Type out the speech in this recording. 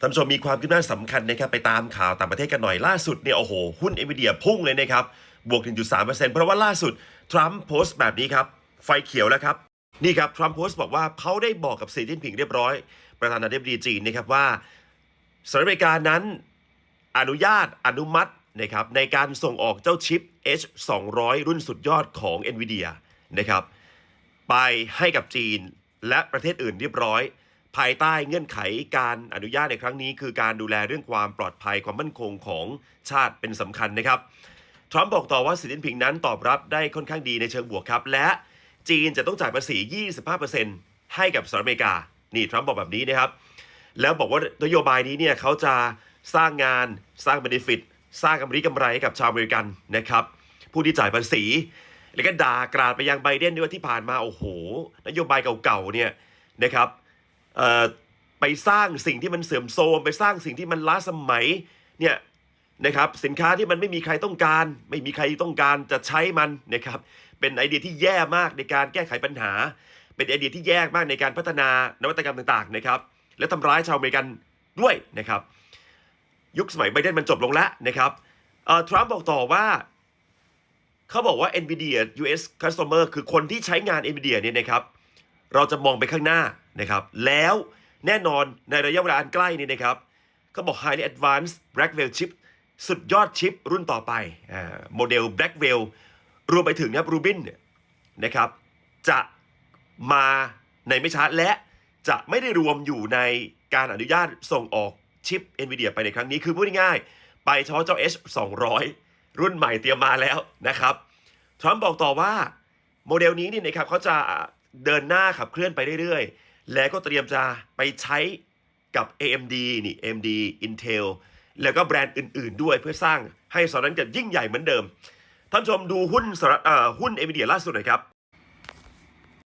ท่านผู้ชมมีความคืบหน้าสำคัญนะครับไปตามข่าวต่างประเทศกันหน่อยล่าสุดเนี่ยโอ้โหหุ้นเอ็นวีเดียพุ่งเลยนะครับบวก 1.3%เพราะว่าล่าสุดทรัมป์โพสต์แบบนี้ครับ ไฟเขียวแล้วครับ นี่ครับทรัมป์โพสต์บอกว่าเขาได้บอกกับสีจิ้นผิงเรียบร้อย ประธานาธิบดีจีนนะครับว่าสหรัฐอเมริกานั้นอนุญาตอนุมัตินะครับในการส่งออกเจ้าชิป H200 รุ่นสุดยอดของ NVIDIA นะครับไปให้กับจีนและประเทศอื่นเรียบร้อย ภายใต้เงื่อนไขการอนุญาตในครั้งนี้ คือการดูแลเรื่องความปลอดภัยความมั่นคงของชาติเป็นสำคัญนะครับ ทรัมป์บอกต่อว่าสีจิ้นผิงนั้นตอบรับได้ค่อนข้างดีในเชิงบวกครับ และจีนจะต้องจ่ายภาษี 25%ให้กับสหรัฐอเมริกา นี่ทรัมป์บอกแบบนี้นะครับ แล้วบอกว่านโยบายนี้เนี่ยเขาจะสร้างงานสร้างเบนฟิตสร้างกำไรกำไรให้กับชาวอเมริกันนะครับ ผู้ที่จ่ายภาษี แล้วก็ด่ากราดไปยังไบเดนด้วยว่าที่ผ่านมาโอ้โห นโยบายเก่าๆเนี่ยนะครับ ไปสร้างสิ่งที่มันเสื่อมโทรมไปสร้างสิ่งที่มันล้าสมัยเนี่ยนะครับสินค้าที่มันไม่มีใครต้องการ ไม่มีใครต้องการจะใช้มันนะครับเป็นไอเดียที่แย่มากในการแก้ไขปัญหา เป็นไอเดียที่แย่มากในการพัฒนานวัตกรรมต่างๆนะครับและทำร้ายชาวอเมริกันด้วยนะครับยุคสมัยไบเดนมันจบลงแล้วนะครับทรัมป์บอกต่อว่าเขาบอกว่า NVIDIA US Customer คือคนที่ใช้งาน NVIDIA เนี่ยนะครับเราจะมองไปข้างหน้า นะครับแล้วแน่นอนในระยะเวลาอันใกล้นี่นะครับเขาบอก highly advanced Blackwell chip สุดยอดชิปรุ่นต่อไปโมเดล Blackwell รวมไปถึงนะครับ Rubin เนี่ยนะครับจะมาในไม่ช้าและจะไม่ได้รวมอยู่ในการอนุญาตส่งออกชิป NVIDIA ไปในครั้งนี้คือพูดง่ายๆไปเฉพาะเจ้า H 200 รุ่นใหม่เตรียมมาแล้วนะครับทรัมป์บอกต่อว่าโมเดลนี้นี่นะครับเขาจะเดินหน้าขับเคลื่อนไปเรื่อยๆ แล้วก็เตรียมจะไปใช้กับ AMD นี่ AMD Intel แล้วก็แบรนด์อื่น ๆ ด้วยเพื่อสร้างให้สอนนั้นเกิดยิ่งใหญ่เหมือนเดิม ท่านผู้ชมดูหุ้นสหรัฐเอ่อหุ้น AMD ล่าสุดหน่อยครับ